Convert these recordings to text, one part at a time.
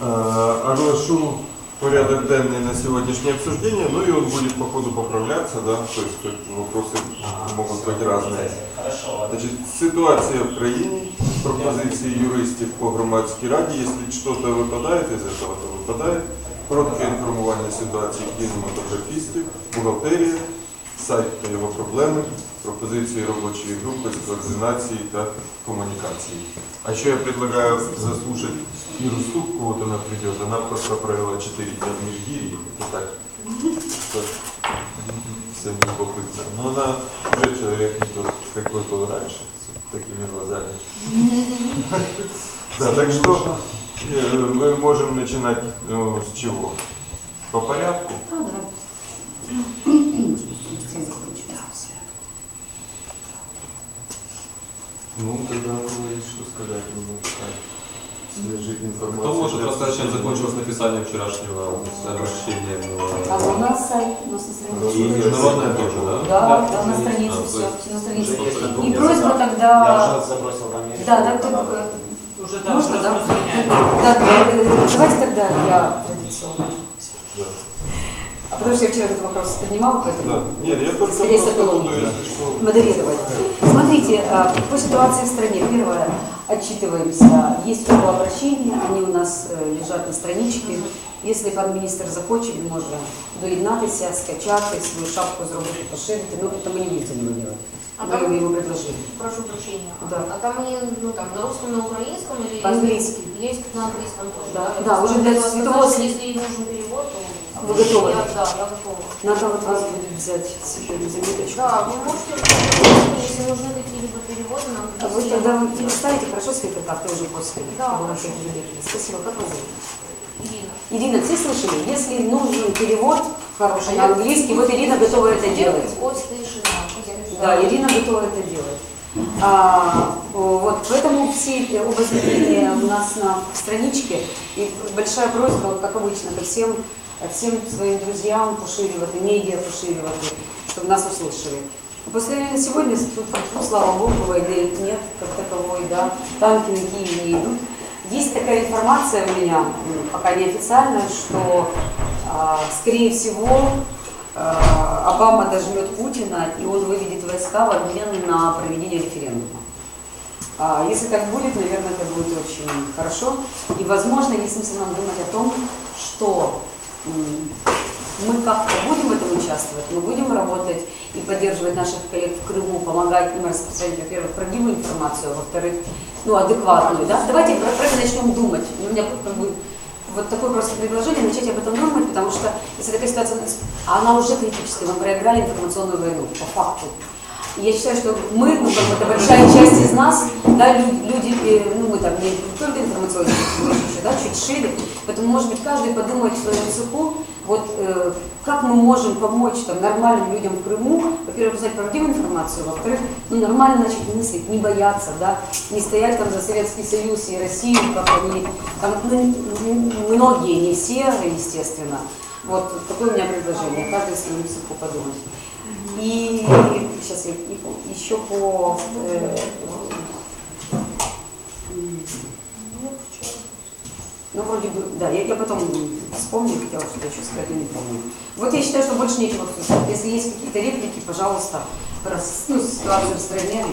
Э, Оглашу порядок денный на сегодняшнее обсуждение, ну и он будет по ходу поправляться, да, то есть тут вопросы могут быть разные. Хорошо. Значить, ситуація в країні, пропозиції юристів по громадській раді, якщо щось випадає із цього, то випадає. Коротке інформування ситуації кінематографістів, бухгалтерія, сайт та його проблеми, пропозиції робочої групи з координації та комунікації. А еще я предлагаю заслушать Иру Ступку, вот она придет, она просто провела 4 дня в Межгирье, и так, что всем любопытно. Но она уже человек не тот, какой был раньше, с такими глазами. Да, так что э, мы можем начинать ну, с чего? По порядку? Ну, тогда говорит, что сказать, сказать. Свежей информации. Кто может рассказать, чем закончилось написание вчерашнего сообщения? А у нас сайт, у нас на И странице. международное тоже, да? Да, да, на странице все, на странице. И просьба Я тогда... уже забросил в Америку. Да, да, э, Уже там можно, да? Да, давайте тогда я традиционно. Да. А потому что я вчера этот вопрос поднимала, Да. поэтому Нет, я только Скорее просто всего, буду, если что. модерировать. Смотрите, э, по ситуации в стране. Первое, отчитываемся. Есть оба обращения, они у нас э, лежат на страничке. Если пан міністр захоче, він може доєднатися, скачати, свою шапку зробити, поширити. Ну, это мы не будем его делать. А Мы там- ему предложили. Прошу прощения. Да. А там они, ну там, на русском, на украинском или По-английски. есть на английском тоже? Да, Я да, просто уже для хотела светового сказать, свет- Если нужен перевод, то... вы готовы? Я, да, я готова. Надо вот вас будет взять секунду, заметочку. Да, вы можете, если нужны какие-либо переводы, нам А вы тогда вы не ставите хорошо свои контакты уже после? Да, хорошо. Спасибо. Как вас зовут? Ирина. Ирина, все слышали? Если нужен перевод хороший на английский, вот Ирина готова это делать. От Стейшина. Да, Ирина готова это делать. А, вот, поэтому все обозначения у нас на страничке. И большая просьба, как обычно, ко всем, всем своим друзьям поширивать, медиа поширивать, чтобы нас услышали. По сравнению на сегодня, ну, слава богу, войны нет как таковой, да, танки на Киеве не идут. Есть такая информация у меня, пока неофициальная, что, а, скорее всего, Обама дожмет Путина, и он выведет войска в обмен на проведение референдума. А, Если так будет, наверное, это будет очень хорошо. И, возможно, есть смысл нам думать о том, что мы как-то будем в этом участвовать, мы будем работать и поддерживать наших коллег в Крыму, помогать им распространять, во-первых, правдивую информацию, а во-вторых, ну, адекватную. Да? Давайте про это начнем думать. У меня как бы вот такое просто предложение, начать об этом думать, потому что если такая ситуация, она уже критическая, мы проиграли информационную войну, по факту. И я считаю, что мы, ну, как это большая часть из нас, да, люди, э, ну, мы там не только информационные, да, чуть шире, поэтому, может быть, каждый подумает в своем цеху, вот э, как мы можем помочь там, нормальным людям в Крыму, во-первых, узнать правдивую информацию, во-вторых, ну, нормально начать мыслить, не бояться, да, не стоять там за Советский Союз и Россию, как они, там, ну, многие, не все, естественно. Вот такое у меня предложение, каждый своем цеху подумать. И сейчас я еще по э, ну, вроде бы, да, я, я потом вспомню, хотела что-то еще сказать, но не помню. Вот я считаю, что больше нечего сказать. Если есть какие-то реплики, пожалуйста, с- ну, ситуацию в стране.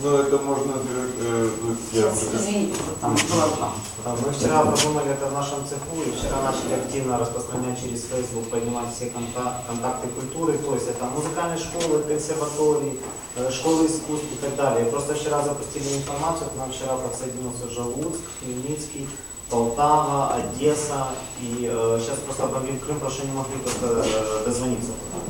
Ну, это можно, э, ну, я Извините, там Мы вчера подумали это в нашем цеху, и вчера начали активно распространять через Facebook, поднимать все конта- контакты культуры, то есть это музыкальные школы, консерватории, э, школы искусств и так далее. Просто вчера запустили информацию, к нам вчера подсоединился уже Луцк, Хмельницкий, Полтава, Одесса, и э, сейчас просто обновим Крым, потому что не могли просто э, дозвониться туда.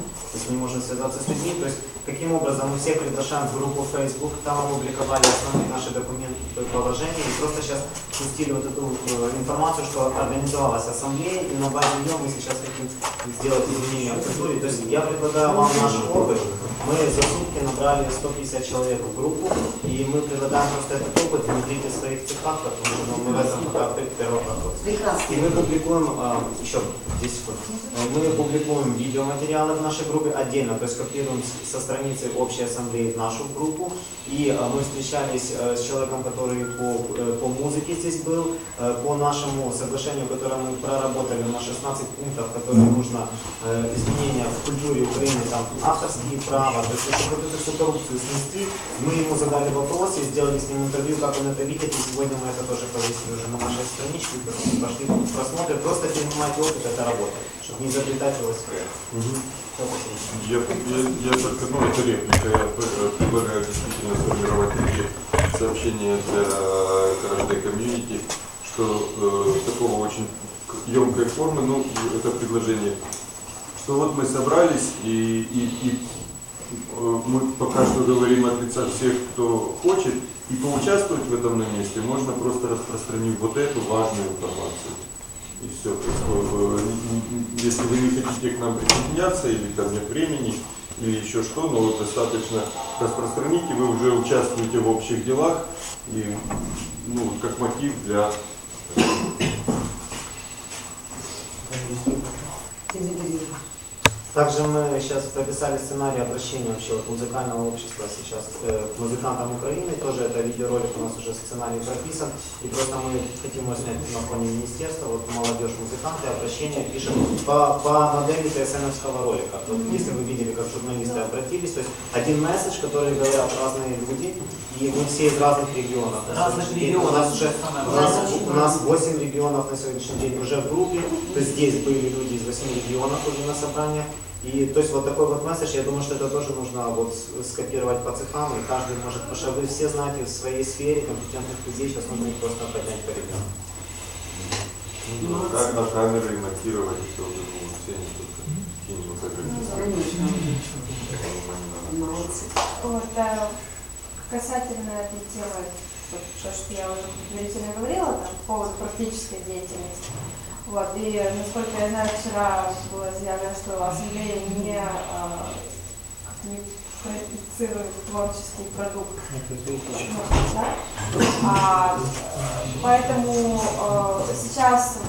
Мы не можем связаться с людьми, то есть каким образом мы всех приглашаем в группу Facebook, там опубликовали основные наши документы положения, и просто сейчас пустили вот эту э, информацию, что организовалась ассамблея, и на базе нее мы сейчас хотим сделать изменения в культуре. То есть я предлагаю вам наш опыт, Мы за сутки набрали 150 человек в группу, и мы предлагаем просто этот опыт внедрить в своих цехах, потому что мы в этом пока первый проход. Прекрасно. И мы публикуем, а, еще 10 секунд, Э, мы публикуем видеоматериалы в нашей группе отдельно, то есть копируем со страницы общей ассамблеи в нашу группу. И а, мы встречались э, с человеком, который по, э, по музыке здесь был, э, по нашему соглашению, которое мы проработали на 16 пунктов, которые нужно изменения в культуре Украины, там авторские права, то есть эту всю коррупцию снести, мы ему задали вопросы, сделали с ним интервью, как он это видит, и сегодня мы это тоже повесили уже на нашей страничке, пошли просмотрят, просто перенимать опыт, это работа, чтобы не изобретать велосипед. Спасибо. Я, я, я только, ну, это реплика, я э, предлагаю действительно сформировать такие сообщения для каждой комьюнити, что э, такого очень емкой формы, ну, это предложение, что вот мы собрались и, и, и э, мы пока что говорим от лица всех, кто хочет, и поучаствовать в этом на месте можно просто распространив вот эту важную информацию. И все. Э, э, если вы не хотите к нам присоединяться, или там нет времени, или еще что, но вот достаточно распространите, вы уже участвуете в общих делах, и ну, как мотив для Также мы сейчас прописали сценарий обращения вообще вот музыкального общества сейчас э, к музыкантам Украины. Тоже это видеоролик у нас уже сценарий прописан. И просто мы хотим его снять на фоне министерства. Вот молодежь музыканты обращение пишем по, по модели ТСНовского ролика. Вот если вы видели, как журналисты обратились, то есть один месседж, который говорят разные люди, и мы все из разных регионов. Разных день У нас регионов. уже у нас, у нас 8 регионов на сегодняшний день уже в группе, то есть здесь были люди из 8 регионов уже на собраниях. И то есть вот такой вот месседж, я думаю, что это тоже нужно вот скопировать по цехам, и каждый может, потому что вы все знаете в своей сфере компетентных людей, сейчас нужно их просто поднять по ребенку. ну, как на камеры монтировать, все, ну, все не только кинематографисты. Конечно. Молодцы. Вот, э, касательно этой темы, вот то, что я уже предварительно говорила, там, по поводу практической деятельности. Вот, и насколько я знаю, вчера было заявлено, что ассамблея не, э, как не проектирует творческий продукт. Ну, да? А, поэтому э, сейчас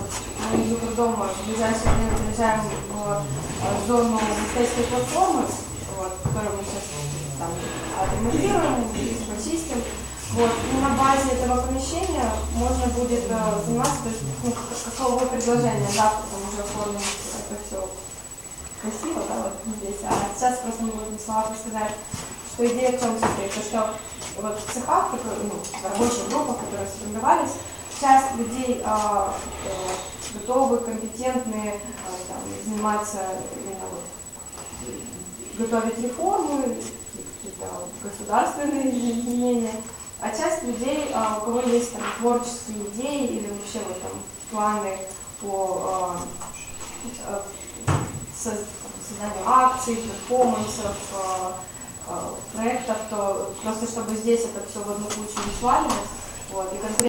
мы из Укрдома в ближайшее время приезжаем в э, зону мистецкой платформы, вот, которую мы сейчас там отремонтируем, почистим. Вот. И на базе этого помещения можно будет э, заниматься, то есть ну, как- каково предложение завтра там уже оформим это все красиво, да, вот здесь. А сейчас просто мы будем словами сказать, что идея в чем состоит, то что вот в цехах, ну, в рабочих группах, которые сформировались, часть людей а, э, готовы, компетентны а, там, заниматься именно вот, готовить реформы, какие-то государственные изменения, а часть людей, а, у кого есть там творческие идеи или вообще вот там планы по а, а, со- созданию акций, перформансов, проектов, то просто чтобы здесь это все в одну кучу не сваливать, вот, и конкретно